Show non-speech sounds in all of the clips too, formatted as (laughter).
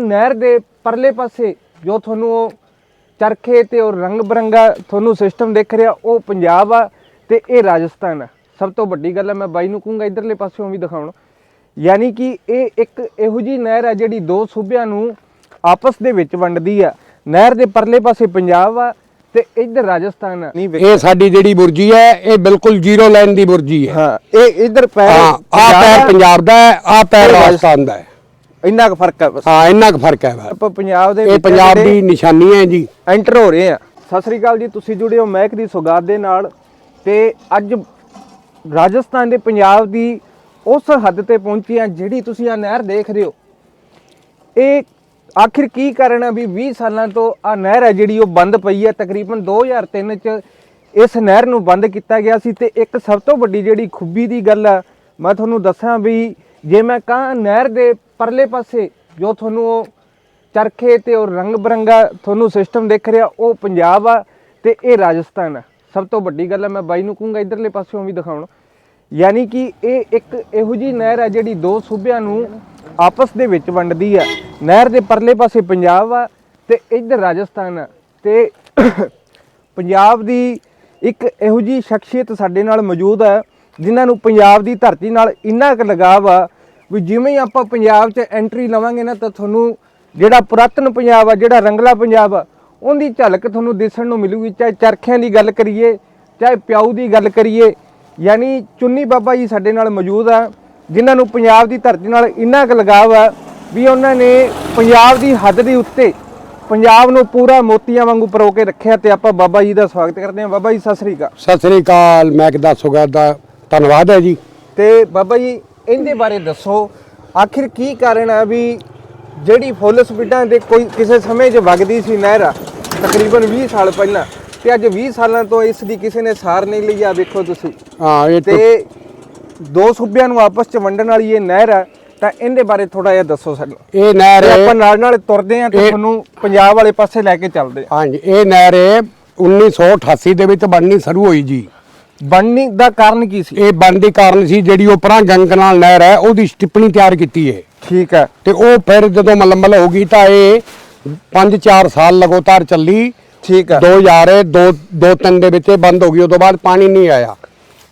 ਨਹਿਰ ਦੇ ਪਰਲੇ ਪਾਸੇ ਜੋ ਤੁਹਾਨੂੰ ਉਹ ਚਰਖੇ ਤੇ ਉਹ ਰੰਗ ਬਰੰਗਾ ਤੁਹਾਨੂੰ ਸਿਸਟਮ ਦਿਖ ਰਿਹਾ ਉਹ ਪੰਜਾਬ ਆ ਤੇ ਇਹ ਰਾਜਸਥਾਨ ਆ। ਸਭ ਤੋਂ ਵੱਡੀ ਗੱਲ ਹੈ ਮੈਂ ਬਾਈ ਨੂੰ ਕਹੂੰਗਾ ਇਧਰਲੇ ਪਾਸਿਓਂ ਵੀ ਦਿਖਾਉਣ। ਯਾਨੀ ਕਿ ਇਹ ਇੱਕ ਇਹੋ ਜੀ ਨਹਿਰ ਹੈ ਜਿਹੜੀ ਦੋ ਸੂਬਿਆਂ ਨੂੰ ਆਪਸ ਦੇ ਵਿੱਚ ਵੰਡਦੀ ਆ। ਨਹਿਰ ਦੇ ਪਰਲੇ ਪਾਸੇ ਪੰਜਾਬ ਆ ਤੇ ਇੱਧਰ ਰਾਜਸਥਾਨ ਆ। ਇਹ ਸਾਡੀ ਜਿਹੜੀ ਬੁਰਜੀ ਹੈ ਇਹ ਬਿਲਕੁਲ ਜ਼ੀਰੋ ਲਾਈਨ ਦੀ ਬੁਰਜੀ ਹੈ ਹਾਂ ਇਹ ਇੱਧਰ ਪੈਰ ਆ ਪੈਰ ਆ, ਪੰਜਾਬ ਦਾ ਹੈ ਆ ਪੈਰ ਰਾਜਸਥਾਨ ਦਾ ਹੈ। ਇੰਨਾ ਕੁ ਫ਼ਰਕ ਹੈ ਬਸ। ਹਾਂ ਇੰਨਾ ਕੁ ਫ਼ਰਕ ਹੈ ਬਸ। ਆਪਾਂ ਪੰਜਾਬ ਦੇ ਇਹ ਵਿੱਚ ਪੰਜਾਬ ਜਿਹੜੇ ਦੀ ਨਿਸ਼ਾਨੀ ਹੈ ਜੀ। ਐਂਟਰ ਹੋ ਰਹੇ ਆ। ਸਤਿ ਸ੍ਰੀ ਅਕਾਲ ਜੀ ਤੁਸੀਂ ਜੁੜੇ ਹੋ ਮਹਿਕ ਦੀ ਸੁਗਾਤ ਦੇ ਨਾਲ ਤੇ ਅੱਜ ਰਾਜਸਥਾਨ ਦੇ ਪੰਜਾਬ ਦੀ ਉਸ ਹੱਦ ਤੇ ਪਹੁੰਚੀ ਆ ਜਿਹੜੀ ਤੁਸੀਂ ਆ ਨਹਿਰ ਦੇਖ ਰਹੇ ਹੋ। ਇਹ ਆਖਿਰ ਕੀ ਕਾਰਨ ਹੈ ਵੀ 20 ਸਾਲਾਂ ਤੋਂ ਆ ਨਹਿਰ ਹੈ ਜਿਹੜੀ ਉਹ ਬੰਦ ਪਈ ਹੈ। ਤਕਰੀਬਨ 2003 ਚ ਇਸ ਨਹਿਰ ਨੂੰ ਬੰਦ ਕੀਤਾ ਗਿਆ ਸੀ ਤੇ ਇੱਕ ਸਭ ਤੋਂ ਵੱਡੀ ਜਿਹੜੀ ਖੂਬੀ ਦੀ ਗੱਲ ਆ ਮੈਂ ਤੁਹਾਨੂੰ ਦੱਸਾਂ ਵੀ ਜੇ ਮੈਂ ਕਹਾਂ ਨਹਿਰ ਦੇ ਪਰਲੇ ਪਾਸੇ ਜੋ ਤੁਹਾਨੂੰ ਉਹ ਚਰਖੇ ਤੇ ਉਹ ਰੰਗ ਬਰੰਗਾ ਤੁਹਾਨੂੰ ਸਿਸਟਮ ਦਿਖ ਰਿਹਾ, ਉਹ ਪੰਜਾਬ ਆ ਤੇ ਇਹ ਰਾਜਸਥਾਨ ਆ। ਸਭ ਤੋਂ ਵੱਡੀ ਗੱਲ ਹੈ ਮੈਂ ਬਾਈ ਨੂੰ ਕਹੂੰਗਾ ਇਧਰਲੇ ਪਾਸਿਓਂ ਵੀ ਦਿਖਾਉਣ। ਯਾਨੀ ਕਿ ਇਹ ਇੱਕ ਇਹੋ ਜੀ ਨਹਿਰ ਆ ਜਿਹੜੀ ਦੋ ਸੂਬਿਆਂ ਨੂੰ ਆਪਸ ਦੇ ਵਿੱਚ ਵੰਡਦੀ ਆ। ਨਹਿਰ ਦੇ ਪਰਲੇ ਪਾਸੇ ਪੰਜਾਬ ਆ ਤੇ ਇੱਧਰ ਰਾਜਸਥਾਨ ਆ। ਤੇ (coughs) ਪੰਜਾਬ ਦੀ ਇੱਕ ਇਹੋ ਜੀ ਸ਼ਖਸੀਅਤ ਸਾਡੇ ਨਾਲ ਮੌਜੂਦ ਹੈ ਜਿਨ੍ਹਾਂ ਨੂੰ ਪੰਜਾਬ ਦੀ ਧਰਤੀ ਨਾਲ ਇੰਨਾ ਕੁ ਲਗਾਵ ਆ ਵੀ ਜਿਵੇਂ ਹੀ ਆਪਾਂ ਪੰਜਾਬ 'ਚ ਐਂਟਰੀ ਲਵਾਂਗੇ ਨਾ ਤਾਂ ਤੁਹਾਨੂੰ ਜਿਹੜਾ ਪੁਰਾਤਨ ਪੰਜਾਬ ਆ, ਜਿਹੜਾ ਰੰਗਲਾ ਪੰਜਾਬ ਆ, ਉਹਦੀ ਝਲਕ ਤੁਹਾਨੂੰ ਦਿਸਣ ਨੂੰ ਮਿਲੂਗੀ। ਚਾਹੇ ਚਰਖਿਆਂ ਦੀ ਗੱਲ ਕਰੀਏ, ਚਾਹੇ ਪਿਆਊ ਦੀ ਗੱਲ ਕਰੀਏ, ਯਾਨੀ ਚੁੰਨੀ ਬਾਬਾ ਜੀ ਸਾਡੇ ਨਾਲ ਮੌਜੂਦ ਆ, ਜਿਨ੍ਹਾਂ ਨੂੰ ਪੰਜਾਬ ਦੀ ਧਰਤੀ ਨਾਲ ਇੰਨਾ ਕੁ ਲਗਾਵ ਆ ਵੀ ਉਹਨਾਂ ਨੇ ਪੰਜਾਬ ਦੀ ਹੱਦ ਦੇ ਉੱਤੇ ਪੰਜਾਬ ਨੂੰ ਪੂਰਾ ਮੋਤੀਆਂ ਵਾਂਗੂ ਪਰੋ ਕੇ ਰੱਖਿਆ ਤੇ ਆਪਾਂ ਬਾਬਾ ਜੀ ਦਾ ਸਵਾਗਤ ਕਰਦੇ ਹਾਂ। ਬਾਬਾ ਜੀ, ਸਤਿ ਸ੍ਰੀ ਅਕਾਲ। ਸਤਿ ਸ੍ਰੀ ਅਕਾਲ। ਮੈਂ ਕਿਦਾ ਸੁਗਾ ਧੰਨਵਾਦ ਹੈ ਜੀ। ਤੇ ਬਾਬਾ ਜੀ ਇਹਦੇ ਬਾਰੇ ਦੱਸੋ ਆਖਿਰ ਕੀ ਕਾਰਨ ਆ ਵੀ ਜਿਹੜੀ ਫੁੱਲ ਸਪੀਡਾਂ ਦੇ ਕੋਈ ਕਿਸੇ ਸਮੇਂ 'ਚ ਵਗਦੀ ਸੀ ਨਹਿਰ ਤਕਰੀਬਨ 20 ਸਾਲ ਪਹਿਲਾਂ ਤੇ ਅੱਜ 20 ਸਾਲਾਂ ਤੋਂ ਇਸ ਦੀ ਕਿਸੇ ਨੇ ਸਾਰ ਨਹੀਂ ਲਈ ਆ ਵੇਖੋ ਤੁਸੀਂ। ਹਾਂ ਇਹ ਤੇ ਦੋ ਸੂਬਿਆਂ ਨੂੰ ਆਪਸ 'ਚ ਵੰਡਣ ਵਾਲੀ ਇਹ ਨਹਿਰ ਆ ਤਾਂ ਇਹਦੇ ਬਾਰੇ ਥੋੜਾ ਜਿਹਾ ਦੱਸੋ ਸਾਨੂੰ। ਇਹ ਨਹਿਰ ਆਪਾਂ ਹੈ- ਨਾਲ ਨਾਲ ਤੁਰਦੇ ਆ ਤੇ ਤੁਹਾਨੂੰ ਪੰਜਾਬ ਵਾਲੇ ਪਾਸੇ ਲੈ ਕੇ ਚੱਲਦੇ ਆ ਹਾਂਜੀ ਇਹ ਨਹਿਰ ਹੈ 1988 ਦੇ ਵਿੱਚ ਬਣਨੀ ਸ਼ੁਰੂ ਹੋਈ ਜੀ। ਬਣਨੀ ਦਾ ਕਾਰਨ ਕੀ ਸੀ? ਇਹ ਬਣਨ ਦੇ ਕਾਰਨ ਸੀ ਜਿਹੜੀ ਉਪਰਾਂ ਗੰਗ ਨਾਲ ਨਹਿਰ ਹੈ ਉਹਦੀ ਸਟਿੱਪਣੀ ਤਿਆਰ ਕੀਤੀ ਹੈ ਠੀਕ ਹੈ। ਤੇ ਉਹ ਫਿਰ ਜਦੋਂ ਮਲੰਮਲ ਹੋ ਗਈ ਤਾਂ ਇਹ 5-4 ਸਾਲ ਲਗਾਤਾਰ ਚੱਲੀ। ਠੀਕ ਹੈ। 2000 ਦੋ ਦੋ ਤਿੰਨ ਦੇ ਵਿੱਚ ਇਹ ਬੰਦ ਹੋ ਗਈ ਉਦੋਂ ਬਾਅਦ ਪਾਣੀ ਨਹੀਂ ਆਇਆ।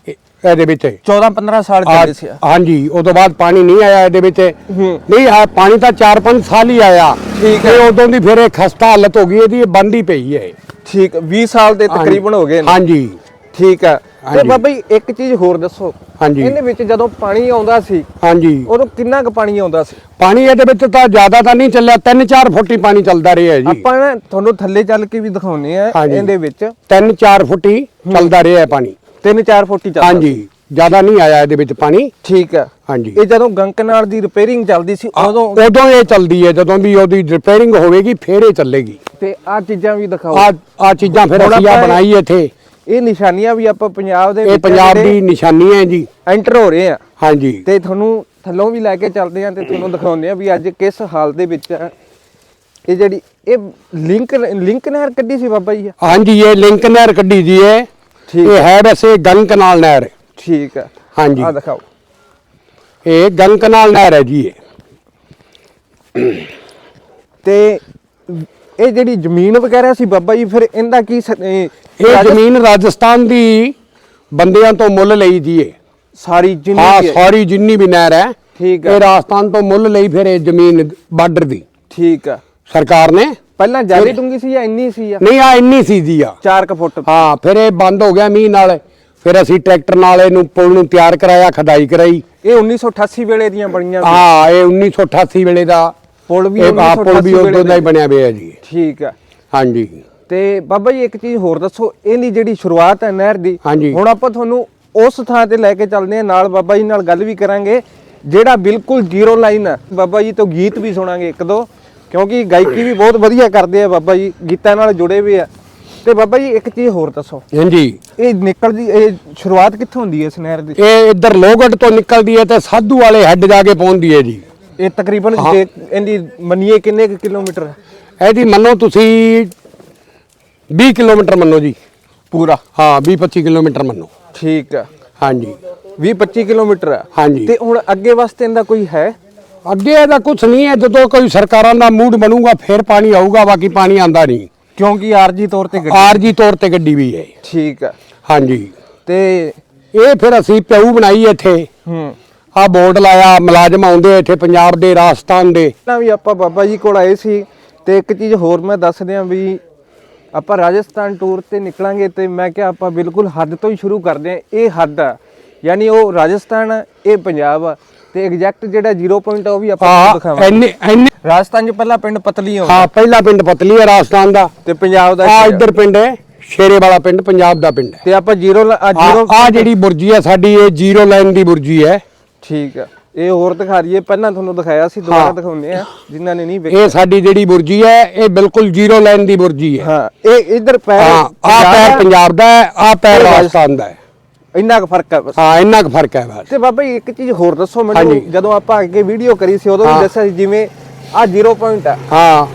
ਇਹ- ਇਹਦੇ ਵਿੱਚ। 14 15 ਸਾਲ ਚੱਲੇ ਸੀ ਹਾਂਜੀ ਉਦੋਂ ਬਾਅਦ ਪਾਣੀ ਨਹੀਂ ਆਇਆ ਇਹਦੇ ਵਿੱਚ। ਹੂੰ। ਨਹੀਂ ਆ ਪਾਣੀ ਤਾਂ 4-5 ਸਾਲ ਹੀ ਆਇਆ। ਠੀਕ ਹੈ। ਤੇ ਉਦੋਂ ਦੀ ਫਿਰ ਇਹ ਖਸਤਾ ਹਾਲਤ ਹੋ ਗਈ ਇਹਦੀ ਇਹ ਬੰਦ ਹੀ ਪਈ ਹੈ। ਠੀਕ 20 ਸਾਲ ਦੇ ਤਕਰੀਬਨ ਹੋ ਗਏ ਨੇ। ਹਾਂਜੀ। ਠੀਕ ਆ ਤੇ ਹਾਂਜੀ। ਬਾਬਾ ਜੀ ਇੱਕ ਚੀਜ਼ ਹੋਰ ਦੱਸੋ। ਹਾਂਜੀ। ਇਹਦੇ ਵਿੱਚ ਜਦੋਂ ਪਾਣੀ ਆਉਂਦਾ ਸੀ ਹਾਂਜੀ। ਉਦੋਂ ਕਿੰਨਾ ਕੁ ਪਾਣੀ ਆਉਂਦਾ ਸੀ? ਪਾਣੀ ਇਹਦੇ ਵਿੱਚ ਤਾਂ ਜ਼ਿਆਦਾ ਤਾਂ ਨਹੀਂ ਚੱਲਿਆ 3-4 ਫੁੱਟ ਹੀ ਪਾਣੀ ਚੱਲਦਾ ਰਿਹਾ ਜੀ। ਆਪਾਂ ਨਾ ਤੁਹਾਨੂੰ ਥੱਲੇ ਚੱਲ ਕੇ ਵੀ ਦਿਖਾਉਨੇ ਆ ਹਾਂਜੀ। ਇਹਦੇ ਵਿੱਚ। 3-4 ਫੁੱਟ ਹੀ ਚੱਲਦਾ ਰਿਹਾ ਪਾਣੀ। 3-4 ਫੁੱਟ ਹੀ ਚੱਲਦਾ ਹਾਂਜੀ। ਜ਼ਿਆਦਾ ਨਹੀਂ ਆਇਆ ਇਹਦੇ ਵਿੱਚ ਪਾਣੀ। ਠੀਕ ਆ। ਹਾਂਜੀ। ਇਹ ਜਦੋਂ ਗੰਕਨਾਲ ਦੀ ਰਿਪੇਅਰਿੰਗ ਚੱਲਦੀ ਸੀ ਉਦੋਂ ਉਦੋਂ ਇਹ ਚੱਲਦੀ ਹੈ ਜਦੋਂ ਵੀ ਉਹਦੀ ਰਿਪੇਅਰਿੰਗ ਹੋਵੇਗੀ ਫਿਰ ਇਹ ਚੱਲੇਗੀ। ਤੇ ਆ ਚੀਜ਼ਾਂ ਵੀ ਦਿਖਾਓ। ਆ ਆ ਚੀਜ਼ਾਂ ਫਿਰ ਹੁਣ ਅਸੀਂ ਆ ਆਪਾਂ ਬਣਾਈ ਇੱਥੇ। ਇਹ ਨਿਸ਼ਾਨੀਆਂ ਵੀ ਆਪਾਂ ਪੰਜਾਬ ਦੇ ਇਹ ਪੰਜਾਬ ਦੀ ਨਿਸ਼ਾਨੀ ਹੈ ਜੀ। ਐਂਟਰ ਹੋ ਰਹੇ ਆ। ਹਾਂਜੀ। ਤੇ ਤੁਹਾਨੂੰ ਥੱਲੋਂ ਵੀ ਲੈ ਕੇ ਚੱਲਦੇ ਆ ਤੇ ਤੁਹਾਨੂੰ ਦਿਖਾਉਂਦੇ ਆ ਵੀ ਅੱਜ ਕਿਸ ਹਾਲ ਦੇ ਵਿੱਚ ਆ। ਇਹ ਜਿਹੜੀ ਇਹ ਲਿੰਕ ਲਿੰਕ ਨਹਿਰ ਕੱਢੀ ਸੀ ਬਾਬਾ ਜੀ? ਹਾਂਜੀ ਇਹ ਲਿੰਕ ਨਹਿਰ ਕੱਢੀ ਦੀ ਹੈ ਠੀਕ ਇਹ ਹੈ ਵੈਸੇ ਗੰਗ ਕਨਾਲ ਨਹਿਰ। ਠੀਕ ਆ। ਹਾਂਜੀ। ਆ ਦਿਖਾਓ। ਇਹ ਗੰਗ ਕਨਾਲ ਨਹਿਰ ਹੈ ਜੀ ਇਹ। ਤੇ ਇਹ ਜਿਹੜੀ ਜ਼ਮੀਨ ਵਗੈਰਾ ਸੀ ਬਾਬਾ ਜੀ ਫਿਰ ਇਹਦਾ ਕੀ ਸ- ਇਹ ਇਹ ਜ਼ਮੀਨ ਰਾਜਸਥਾਨ ਦੀ ਬੰਦਿਆਂ ਤੋਂ ਮੁੱਲ ਲਈ ਦੀ ਹੈ ਸਾਰੀ ਜਿੰਨੀ ਹਾਂ ਹੈ। ਸਾਰੀ ਜਿੰਨੀ ਵੀ ਨਹਿਰ ਹੈ ਠੀਕ ਇਹ ਆ ਰਾਜਸਥਾਨ ਤੋਂ ਮੁੱਲ ਲਈ ਫਿਰ ਇਹ ਜ਼ਮੀਨ ਬਾਰਡਰ ਦੀ। ਠੀਕ ਆ ਸਰਕਾਰ ਨੇ ਪਹਿਲਾਂ ਜ਼ਿਆਦਾ ਡੂੰਗੀ ਸੀ ਜਾਂ ਇੰਨੀ ਸੀ ਆ ਨਹੀਂ ਆ ਇੰਨੀ ਸੀ ਦੀ ਆ। 4 ਫੁੱਟ। ਹਾਂ ਫਿਰ ਇਹ ਬੰਦ ਹੋ ਗਿਆ ਮੀਂਹ ਨਾਲ। ਫਿਰ ਅਸੀਂ ਟਰੈਕਟਰ ਨਾਲ ਇਹਨੂੰ ਪੁਲ ਨੂੰ ਤਿਆਰ ਕਰਾਇਆ ਖਦਾਈ ਕਰਾਈ। ਇਹ 1988 ਵੇਲੇ ਦੀਆਂ ਬਣੀਆਂ ਸੀ। ਹਾਂ ਇਹ 1988 ਵੇਲੇ ਦਾ ਪੁਲ ਵੀ ਇਹ ਆਹ ਪੁਲ 1988 ਵੀ ਉਦੋਂ ਦਾ ਹੀ ਬਣਿਆ ਹੋਇਆ ਜੀ। ਠੀਕ ਆ ਹਾਂਜੀ। ਤੇ ਬਾਬਾ ਜੀ ਇੱਕ ਚੀਜ਼ ਹੋਰ ਦੱਸੋ ਇਹਦੀ ਜਿਹੜੀ ਸ਼ੁਰੂਆਤ ਹੈ ਨਹਿਰ ਦੀ। ਹੁਣ ਆਪਾਂ ਤੁਹਾਨੂੰ ਉਸ ਥਾਂ ਤੇ ਲੈ ਕੇ ਚੱਲਦੇ ਆ ਨਾਲ ਬਾਬਾ ਜੀ ਨਾਲ ਗੱਲ ਵੀ ਕਰਾਂਗੇ ਜਿਹੜਾ ਬਿਲਕੁਲ ਜ਼ੀਰੋ ਲਾਈਨ ਹੈ। ਬਾਬਾ ਜੀ ਤੋਂ ਗੀਤ ਵੀ ਸੁਣਾਂਗੇ ਇੱਕ ਦੋ ਕਿਉਂਕਿ ਗਾਇਕੀ ਵੀ ਬਹੁਤ ਵਧੀਆ ਕਰਦੇ ਆ ਬਾਬਾ ਜੀ ਗੀਤਾਂ ਨਾਲ ਜੁੜੇ ਹੋਏ ਆ। ਤੇ ਬਾਬਾ ਜੀ ਇੱਕ ਚੀਜ਼ ਹੋਰ ਦੱਸੋ ਹਾਂਜੀ। ਇਹ ਨਿਕਲਦੀ ਇਹ ਸ਼ੁਰੂਆਤ ਕਿੱਥੋਂ ਹੁੰਦੀ ਹੈ ਇਸ ਨਹਿਰ ਦੀ? ਇਹ ਇੱਧਰ ਲੋਹਗੜ੍ਹ ਤੋਂ ਨਿਕਲਦੀ ਹੈ ਤੇ ਸਾਧੂ ਵਾਲੇ ਹੈੱਡ ਜਾ ਕੇ ਪਹੁੰਚਦੀ ਹੈ ਜੀ। ਇਹ ਤਕਰੀਬਨ। ਜੇ ਇਹਦੀ ਮੰਨੀਏ ਕਿੰਨੇ ਕੁ ਕਿਲੋਮੀਟਰ ਹੈ? ਇਹਦੀ ਮੰਨੋ ਤੁਸੀਂ 20 ਕਿਲੋਮੀਟਰ ਮੰਨੋ ਜੀ। ਪੂਰਾ? ਹਾਂ 20 25 ਕਿਲੋਮੀਟਰ ਮੰਨੋ। ਠੀਕ ਆ ਹਾਂਜੀ। 20 25 ਕਿਲੋਮੀਟਰ ਆ ਹਾਂਜੀ। ਤੇ ਹੁਣ ਅੱਗੇ ਵਾਸਤੇ ਇਹਦਾ ਕੋਈ ਹੈ? ਅੱਗੇ ਇਹਦਾ ਕੁਝ ਨਹੀਂ ਹੈ। ਜਦੋਂ ਕੋਈ ਸਰਕਾਰਾਂ ਦਾ ਮੂਡ ਬਣੂਗਾ ਫਿਰ ਪਾਣੀ ਆਊਗਾ ਬਾਕੀ ਪਾਣੀ ਆਂਦਾ ਨਹੀਂ। ਕਿਉਂਕਿ ਆਰਜੀ ਤੌਰ ਤੇ ਗੱਡੀ ਆਰਜੀ ਤੌਰ ਤੇ ਗੱਡੀ ਵੀ ਹੈ। ਠੀਕ ਆ ਹਾਂਜੀ। ਤੇ ਇਹ ਫਿਰ ਅਸੀਂ ਪਿਉ ਬਣਾਈ ਇੱਥੇ। ਹੂੰ। ਆ ਬੋਰਡ ਲਾਇਆ ਮੁਲਾਜ਼ਮ ਆਉਂਦੇ ਇੱਥੇ ਪੰਜਾਬ ਦੇ ਰਾਜਸਥਾਨ ਦੇ। ਪਹਿਲਾਂ ਵੀ ਆਪਾਂ ਬਾਬਾ ਜੀ ਕੋਲ ਆਏ ਸੀ ਤੇ ਇੱਕ ਚੀਜ਼ ਹੋਰ ਮੈਂ ਦੱਸ ਦਿਆਂ ਵੀ ਆਪਾਂ ਰਾਜਸਥਾਨ ਟੂਰ ਤੇ ਨਿਕਲਾਂਗੇ ਤੇ ਮੈਂ ਕਿਹਾ ਆਪਾਂ ਬਿਲਕੁਲ ਹੱਦ ਤੋਂ ਹੀ ਸ਼ੁਰੂ ਕਰਦੇ ਹਾਂ। ਇਹ ਹੱਦ ਆ ਯਾਨੀ ਉਹ ਰਾਜਸਥਾਨ ਆ, ਇਹ ਪੰਜਾਬ ਆ। ਤੇ ਐਗਜ਼ੈਕਟ ਜਿਹੜਾ 0 ਪੁਆਇੰਟ ਆ ਉਹ ਵੀ ਆਪਾਂ ਤੁਹਾਨੂੰ ਆ ਦਿਖਾਵਾਂਗੇ। ਇੰਨੇ ਇੰਨੇ ਰਾਜਸਥਾਨ 'ਚ ਪਹਿਲਾ ਪਿੰਡ ਪਤਲੀ ਆਉਂਦਾ ਹਾਂ ਪਹਿਲਾ ਪਿੰਡ ਪਤਲੀ ਹੈ ਰਾਜਸਥਾਨ ਦਾ। ਤੇ ਪੰਜਾਬ ਦਾ ਆ। ਇੱਧਰ ਪਿੰਡ ਹੈ ਸ਼ੇਰੇ ਵਾਲਾ ਪਿੰਡ ਪੰਜਾਬ ਦਾ ਪਿੰਡ ਹੈ। ਤੇ ਆਪਾਂ 0 0 ਆ ਜਿਹੜੀ ਬੁਰਜੀ ਹੈ ਸਾਡੀ ਇਹ ਜ਼ੀਰੋ ਲਾਈਨ ਦੀ ਬੁਰਜੀ ਹੈ। ਠੀਕ ਆ। ਇਹ ਹੋਰ ਦਿਖਾ ਦਈਏ। ਪਹਿਲਾਂ ਤੁਹਾਨੂੰ ਦਿਖਾਇਆ ਸੀ ਦੁਬਾਰਾ ਹਾਂ। ਦਿਖਾਉਂਦੇ ਆ। ਜਿਨ੍ਹਾਂ ਨੇ ਨਹੀਂ ਵੇਖਿਆ। ਇਹ ਸਾਡੀ ਜਿਹੜੀ ਬੁਰਜੀ ਹੈ ਇਹ ਬਿਲਕੁਲ ਜ਼ੀਰੋ ਲਾਈਨ ਦੀ ਬੁਰਜੀ ਹੈ। ਹਾਂ ਇਹ ਇਧਰ ਪੈਰ ਹਾਂ ਆ ਪੈਰ ਪੰਜਾਬ ਦਾ ਹੈ ਆ ਪੈਰ ਰਾਜਸਥਾਨ ਦਾ ਹੈ। ਇੰਨਾ ਕੁ ਫ਼ਰਕ ਆ ਬਸ। ਹਾਂ ਇੰਨਾ ਕੁ ਫ਼ਰਕ ਹੈ ਬਸ। ਤੇ ਬਾਬਾ ਜੀ ਇੱਕ ਚੀਜ਼ ਹੋਰ ਦੱਸੋ ਮੈਨੂੰ। ਜਦੋਂ ਆਪਾਂ ਅੱਗੇ ਵੀਡੀਓ ਕਰੀ ਸੀ ਉਦੋਂ ਵੀ ਹਾਂ। ਦੱਸਿਆ ਸੀ ਜਿਵੇਂ ਆ 0 ਪੁਆਇੰਟ ਆ ਹਾਂ।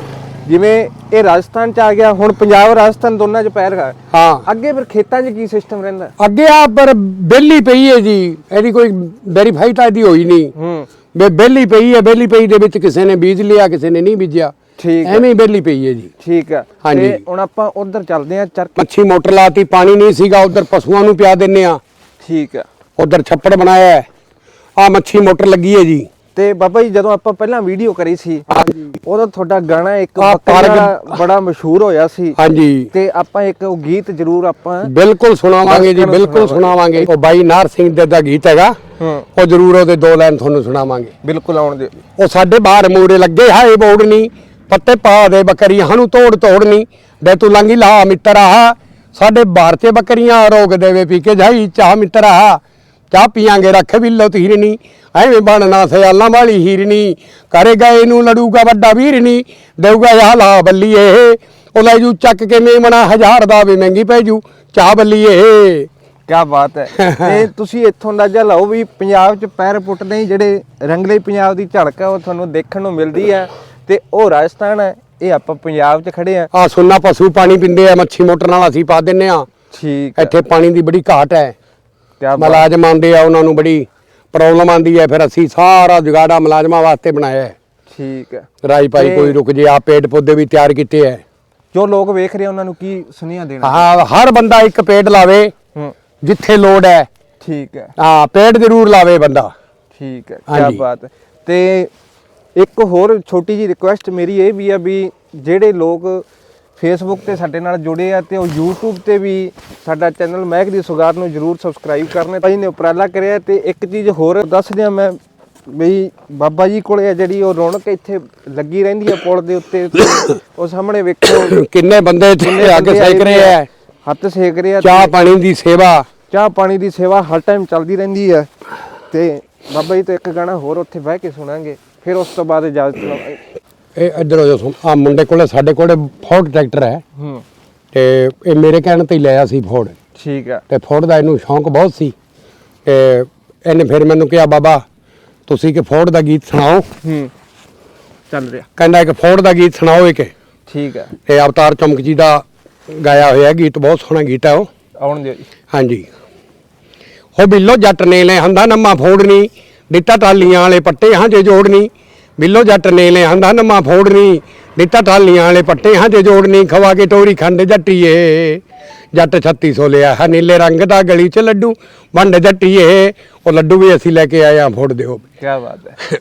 ਜਿਵੇਂ ਇਹ ਰਾਜਸਥਾਨ ਚ ਆ ਗਿਆ ਹੁਣ ਪੰਜਾਬ ਰਾਜਸਥਾਨ ਦੋਨਾਂ ਚ ਪੈਰ ਹੈ ਹਾਂ। ਅੱਗੇ ਫਿਰ ਖੇਤਾਂ 'ਚ ਕੀ ਸਿਸਟਮ ਰਹਿੰਦਾ? ਅੱਗੇ ਆ ਪਰ ਬੇਲੀ ਪਈ ਹੈ ਜੀ ਇਹਦੀ ਕੋਈ ਵੈਰੀਫਾਈ ਤਾਂ ਇਹਦੀ ਹੋਈ ਨਹੀਂ। ਹੂੰ। ਬੇ ਬੇਲੀ ਪਈ ਹੈ ਬੇਲੀ ਪਈ ਦੇ ਵਿੱਚ ਕਿਸੇ ਨੇ ਬੀਜ ਲਿਆ ਕਿਸੇ ਨੇ ਨਹੀਂ ਬੀਜਿਆ। ਠੀਕ ਹੈ ਐਵੇਂ ਹੀ ਬੇਲੀ ਪਈ ਹੈ ਜੀ। ਠੀਕ ਆ। ਹਾਂਜੀ। ਤੇ ਹੁਣ ਆਪਾਂ ਉਧਰ ਚੱਲਦੇ ਆ ਚਰਕ ਮੱਛੀ ਮੋਟਰ ਲਾਤੀ ਪਾਣੀ ਨਹੀਂ ਸੀਗਾ ਉਧਰ ਪਸ਼ੂਆਂ ਨੂੰ ਪਿਆ ਦਿੰਨੇ ਆ ਠੀਕ ਆ। ਉਧਰ ਛੱਪੜ ਬਣਾਇਆ ਹੈ। ਆ ਮੱਛੀ ਮੋਟਰ ਲੱਗੀ ਹੈ ਜੀ। ਤੇ ਬਾਬਾ ਜੀ ਜਦੋਂ ਆਪਾਂ ਪਹਿਲਾਂ ਵੀਡੀਓ ਕਰੀ ਸੀ ਉਦੋਂ ਤੁਹਾਡਾ ਗਾਣਾ ਇੱਕ ਆਹ ਬੱਕਰੀ ਵਾਲਾ ਬੜਾ ਮਸ਼ਹੂਰ ਹੋਇਆ ਸੀ। ਹਾਂਜੀ। ਤੇ ਆਪਾਂ ਇੱਕ ਉਹ ਗੀਤ ਜ਼ਰੂਰ ਆਪਾਂ ਬਿਲਕੁਲ ਸੁਣਾਵਾਂਗੇ ਜੀ ਬਿਲਕੁਲ ਸੁਣਾਵਾਂਗੇ। ਉਹ ਬਾਈ ਨਾਰ ਸਿੰਘ ਦੇ ਦਾ ਗੀਤ ਹੈਗਾ। ਹੂੰ। ਉਹ ਜ਼ਰੂਰ ਉਹਦੇ ਦੋ ਲਾਈਨ ਤੁਹਾਨੂੰ ਸੁਣਾਵਾਂਗੇ। ਬਿਲਕੁਲ ਆਉਣ ਦਿਓ। ਉਹ ਸਾਡੇ ਬਾਹਰ ਮੂਰੇ ਲੱਗੇ ਹਾਏ ਬੋੜਨੀ ਪੱਤੇ ਪਾ ਦੇ ਬੱਕਰੀਆਂ ਨੂੰ ਤੋੜ ਤੋੜਨੀ। ਦੇ ਤੂੰ ਲੰਗੀ ਲਾ ਮਿੱਤਰਾ ਸਾਡੇ ਬਾਹਰ ਤੇ ਬੱਕਰੀਆਂ ਰੋਕ ਦੇਵੇ ਪੀ ਕੇ ਜਾਈ ਚਾਹ ਮਿੱਤਰਾ। ਚਾਹ ਪੀਾਂਗੇ ਰੱਖ ਵਿਲੋ ਤੀਰਨੀ ਐਵੇਂ ਬਣਨਾ ਸਿਆਲਾਂ ਵਾਲੀ ਹੀਰਨੀ ਕਰੇ ਗਏ ਨੂੰ ਲੜੂਗਾ ਵੱਡਾ ਵੀਰਨੀ ਦੇਊਗਾ ਯਾ ਲਾ ਬੱਲੀਏ। ਉਹ ਲੈ ਜੂ ਚੱਕ ਕੇ ਮੇਮਣਾ ਹਜ਼ਾਰ ਦਾ ਵੀ ਮਹਿੰਗੀ ਪੈ ਜੂ। ਚਾਹ ਬੱਲੀਏ। ਕੀ ਬਾਤ ਹੈ। (laughs) ਤੇ ਤੁਸੀਂ ਇੱਥੋਂ ਅੰਦਾਜ਼ਾ ਲਾਓ ਵੀ ਪੰਜਾਬ 'ਚ ਪੈਰ ਪੁੱਟਦੇ ਹੀ ਜਿਹੜੇ ਰੰਗਲੇ ਪੰਜਾਬ ਦੀ ਝਲਕ ਹੈ ਉਹ ਤੁਹਾਨੂੰ ਦੇਖਣ ਨੂੰ ਮਿਲਦੀ ਹੈ ਤੇ ਉਹ ਰਾਜਸਥਾਨ ਹੈ ਇਹ ਆਪਾਂ ਪੰਜਾਬ 'ਚ ਖੜੇ ਆ। ਆ ਸੁੰਨਾ ਪਸ਼ੂ ਪਾਣੀ ਪੀਂਦੇ ਆ ਮੱਛੀ ਮੋਟਰ ਨਾਲ ਅਸੀਂ ਪਾ ਦਿੰਨੇ ਆ। ਠੀਕ ਇੱਥੇ ਪਾਣੀ ਦੀ ਬੜੀ ਘਾਟ ਹੈ। ਕੀ ਬਾਤ। ਮੁਲਾਜ਼ਮ ਆਉਂਦੇ ਆ ਉਹਨਾਂ ਨੂੰ ਬੜੀ ਪ੍ਰੋਬਲਮ ਆਉਂਦੀ ਹੈ ਫਿਰ ਅਸੀਂ ਸਾਰਾ ਜੁਗਾੜਾ ਮੁਲਾਜ਼ਮਾਂ ਵਾਸਤੇ ਬਣਾਇਆ ਹੈ। ਠੀਕ ਹੈ। ਰਾਈ ਤੇ- ਕੋਈ ਰੁਕ ਜੇ ਆ ਪੇੜ ਪੌਦੇ ਵੀ ਤਿਆਰ ਕੀਤੇ ਹੈ। ਜੋ ਲੋਕ ਵੇਖ ਰਹੇ ਆ, ਉਹਨਾਂ ਨੂੰ ਕੀ ਸੁਨੇਹਾ ਦੇਣਾ? ਹਾਂ ਹਰ ਬੰਦਾ ਇੱਕ ਪੇੜ ਲਾਵੇ ਹੂੰ। ਜਿੱਥੇ ਲੋੜ ਹੈ। ਠੀਕ ਹੈ। ਹਾਂ ਪੇੜ ਜ਼ਰੂਰ ਲਾਵੇ ਬੰਦਾ। ਠੀਕ ਹੈ ਹਾਂਜੀ। ਕੀ ਬਾਤ। ਹੈ ਤੇ ਇੱਕ ਹੋਰ ਛੋਟੀ ਜੀ ਰਿਕੁਐਸਟ ਮੇਰੀ ਇਹ ਵੀ ਆ ਵੀ ਜਿਹੜੇ ਲੋਕ ਫੇਸਬੁੱਕ ਤੇ ਸਾਡੇ ਨਾਲ ਜੁੜੇ ਆ ਤੇ ਉਹ YouTube ਤੇ ਵੀ ਸਾਡਾ ਚੈਨਲ ਮਹਿਕ ਦੀ ਸੁਗਾਤ ਨੂੰ ਜਰੂਰ ਸਬਸਕ੍ਰਾਈਬ ਕਰਨੇ। ਭਾਈ ਨੇ ਉਪਰਾਲਾ ਕਰਿਆ ਤੇ ਇੱਕ ਚੀਜ਼ ਹੋਰ ਦੱਸ ਦਿਆਂ ਮੈਂ ਬਈ ਬਾਬਾ ਜੀ ਕੋਲੇ ਆ ਜਿਹੜੀ ਉਹ ਰੌਣਕ ਇੱਥੇ ਲੱਗੀ ਰਹਿੰਦੀ ਆ ਪੁਲ ਦੇ ਉੱਤੇ। (coughs) ਉਹ ਸਾਹਮਣੇ ਵੇਖੋ। ਕਿੰਨੇ ਬੰਦੇ ਇੱਥੇ ਆ ਕੇ ਸੇਕ ਰਹੇ ਆ, ਹੱਥ ਸੇਕ ਰਹੇ ਆ ਚਾਹ ਪਾਣੀ ਦੀ ਸੇਵਾ। ਚਾਹ ਪਾਣੀ ਦੀ ਸੇਵਾ ਹਰ ਟਾਈਮ ਚੱਲਦੀ ਰਹਿੰਦੀ ਹੈ ਤੇ ਬਾਬਾ ਜੀ ਤੋਂ ਇੱਕ ਗਾਣਾ ਹੋਰ ਉੱਥੇ ਬਹਿ ਕੇ ਸੁਣਾਂਗੇ ਫਿਰ ਉਸ ਤੋਂ ਬਾਅਦ ਇਜਾਜ਼ਤ ਲਵਾਂਗੇ ਇਹ ਇੱਧਰ ਹੋ ਜਾ ਆ ਮੁੰਡੇ ਕੋਲੇ ਸਾਡੇ ਕੋਲੇ ਫੋਰਡ ਟਰੈਕਟਰ ਹੈ। ਹੂੰ। ਤੇ ਇਹ ਮੇਰੇ ਕਹਿਣ ਤੇ ਹੀ ਲਿਆ ਸੀ ਫੋਰਡ ਠੀਕ ਆ। ਤੇ ਫੋਰਡ ਦਾ ਇਹਨੂੰ ਸ਼ੌਂਕ ਬਹੁਤ ਸੀ। ਤੇ ਇਹਨੇ ਫਿਰ ਮੈਨੂੰ ਕਿਹਾ ਬਾਬਾ ਤੁਸੀਂ ਕਿ ਫੋਰਡ ਦਾ ਗੀਤ ਸੁਣਾਓ। ਹੂੰ। ਚੱਲ ਰਿਹਾ। ਕਹਿੰਦਾ ਇੱਕ ਫੋਰਡ ਦਾ ਗੀਤ ਸੁਣਾਓ ਇੱਕ। ਠੀਕ ਆ। ਤੇ ਅਵਤਾਰ ਚਮਕ ਜੀ ਦਾ ਗਾਇਆ ਹੋਇਆ ਗੀਤ ਬਹੁਤ ਸੋਹਣਾ ਗੀਤ ਹੈ ਉਹ। ਆਉਣ ਦਿਓ ਜੀ। ਹਾਂਜੀ। ਹੋ ਬਿੱਲੋ ਜੱਟ ਨੇ ਲੈ ਹੰਦਾ ਨਮਾ ਫੋੜਨੀ ਦਿੱਤਾ ਟਾਲੀਆਂ ਵਾਲੇ ਪੱਟੇ ਹਾਂ ਜੇ ਜੋੜਨੀ ਬਿੱਲੋ ਜੱਟ ਨੇ ਲੈ ਹੰਦਾ ਨਮਾ ਫੋੜਨੀ ਦਿੱਤਾ ਟਾਲੀਆਂ ਵਾਲੇ ਪੱਟੇ ਹਾਂ ਜੇ ਜੋੜਨੀ ਖਵਾ ਕੇ ਟੋਰੀ ਖੰਡ ਜੱਟੀਏ। ਜੱਟ 3600 ਲਿਆ ਹੈ ਨੀਲੇ ਰੰਗ ਦਾ ਗਲੀ ਚ ਲੱਡੂ ਵੰਡ ਜੱਟੀਏ। ਉਹ ਲੱਡੂ ਵੀ ਅਸੀਂ ਲੈ ਕੇ ਆਏ ਆ ਫੋੜ ਦਿਓ। ਕੀ ਬਾਤ ਹੈ।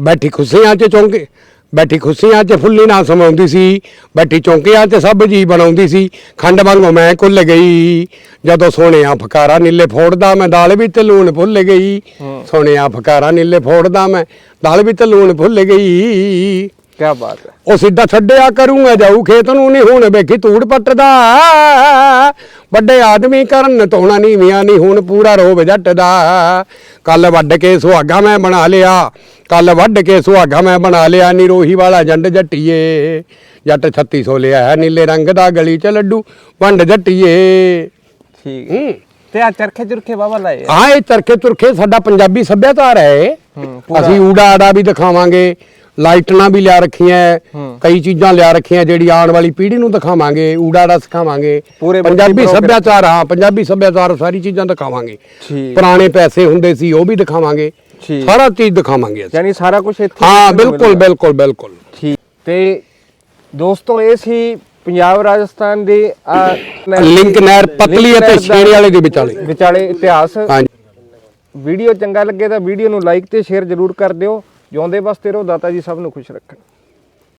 ਬੈਠੀ ਖੁਸ਼ੀਆਂ 'ਚ ਚੌਂਕੇ ਬੈਠੀ ਖੁਸ਼ੀਆਂ 'ਚ ਫੁੱਲੀ ਨਾ ਸਮਾਉਂਦੀ ਸੀ ਬੈਠੀ ਚੌਂਕਿਆਂ 'ਚ ਸਭ ਜੀ ਬਣਾਉਂਦੀ ਸੀ। ਖੰਡ ਵਾਂਗੂ ਮੈਂ ਕੁੱਲ ਗਈ ਜਦੋਂ ਸੋਹਣਿਆ ਫਕਾਰਾ ਨੀਲੇ ਫੋੜਦਾ ਮੈਂ ਦਾਲ ਵਿੱਚ ਲੂਣ ਭੁੱਲ ਗਈ। ਸੋਹਣਿਆ ਫਕਾਰਾ ਨੀਲੇ ਫੋੜਦਾ ਮੈਂ ਦਾਲ ਵਿੱਚ ਲੂਣ ਭੁੱਲ ਗਈ। ਕੀ ਬਾਤ ਹੈ। ਉਹ ਸਿੱਧਾ ਛੱਡਿਆ ਕਰੂੰਗਾ ਜਾਊ ਖੇਤ ਨੂੰ ਨਹੀਂ ਹੁਣ ਵੇਖੀ ਧੂੜ ਪੱਟਦਾ। ਵੱਡੇ ਆਦਮੀ ਕਰਨ ਤੋਣਾ ਨਹੀਂ ਮੀਆਂ ਨਹੀਂ ਹੁਣ ਪੂਰਾ ਰੋਬ ਜੱਟ ਦਾ ਕੱਲ ਵੱਢ ਕੇ ਸੁਹਾਗਾ ਮੈਂ ਬਣਾ ਲਿਆ ਕੱਲ ਵੱਢ ਕੇ ਸੁਹਾਗਾ ਮੈਂ ਬਣਾ ਲਿਆ ਨਿਰੋਹੀ ਵਾਲਾ ਜੰਡ ਜੱਟੀਏ। ਜੱਟ 3600 ਲਿਆ ਹੈ ਨੀਲੇ ਰੰਗ ਦਾ ਗਲੀ ਚ ਲੱਡੂ ਵੰਡ ਜੱਟੀਏ। ਠੀਕ। ਹੂੰ। ਤੇ ਆ ਚਰਖੇ ਚੁਰਖੇ ਬਾਬਾ ਲਾਏ ਆ। ਹਾਂ ਇਹ ਚਰਖੇ ਤੁਰਖੇ ਸਾਡਾ ਪੰਜਾਬੀ ਸੱਭਿਆਚਾਰ ਹੈ ਇਹ। ਹੂੰ, ਪੂਰਾ। ਅਸੀਂ ਊੜਾ ਆੜਾ ਵੀ ਦਿਖਾਵਾਂਗੇ। ਲਾਈਟਾਂ ਵੀ ਲਿਆ ਰੱਖੀਆਂ। ਕਈ ਚੀਜ਼ਾਂ ਲਿਆ ਰੱਖੀਆਂ ਜਿਹੜੀ ਆਉਣ ਵਾਲੀ ਪੀੜ੍ਹੀ ਨੂੰ ਦਿਖਾਵਾਂਗੇ ਊੜਾ ਆੜਾ ਸਿਖਾਵਾਂਗੇ। ਪੰਜਾਬੀ ਸੱਭਿਆਚਾਰ ਹਾਂ ਪੰਜਾਬੀ ਸੱਭਿਆਚਾਰ ਸਾਰੀ ਚੀਜ਼ਾਂ ਦਿਖਾਵਾਂਗੇ। ਪੁਰਾਣੇ ਪੈਸੇ ਹੁੰਦੇ ਸੀ ਉਹ ਵੀ ਦਿਖਾਵਾਂਗੇ। ਸਾਰਾ ਚੀਜ਼ ਦਿਖਾਵਾਂਗੇ ਅਸੀਂ। ਯਾਨੀ ਸਾਰਾ ਕੁਝ ਇੱਥੇ ਹਾਂ ਬਿਲਕੁਲ। ਬਿਲਕੁਲ ਬਿਲਕੁਲ। ਠੀਕ। ਤੇ ਦੋਸਤੋ ਇਹ ਸੀ ਪੰਜਾਬ ਰਾਜਸਥਾਨ ਦੇ ਲਿੰਕ ਨਹਿਰ ਪਤਲੀ ਅਤੇ ਛੇੜੇ ਵਾਲੇ ਦੇ ਵਿਚਾਲੇ। ਵਿਚਾਲੇ ਇਤਿਹਾਸ। ਹਾਂਜੀ। ਵੀਡੀਓ ਚੰਗਾ ਲੱਗੇ ਤਾਂ ਵੀਡੀਓ ਨੂੰ ਲਾਈਕ ਤੇ ਸ਼ੇਅਰ ਜ਼ਰੂਰ ਕਰ ਦਿਓ। ਜਿਉਂਦੇ ਵਸਤੇ ਰਹੋ ਦਾਤਾ ਜੀ ਸਭ ਨੂੰ ਖੁਸ਼ ਰੱਖਣ।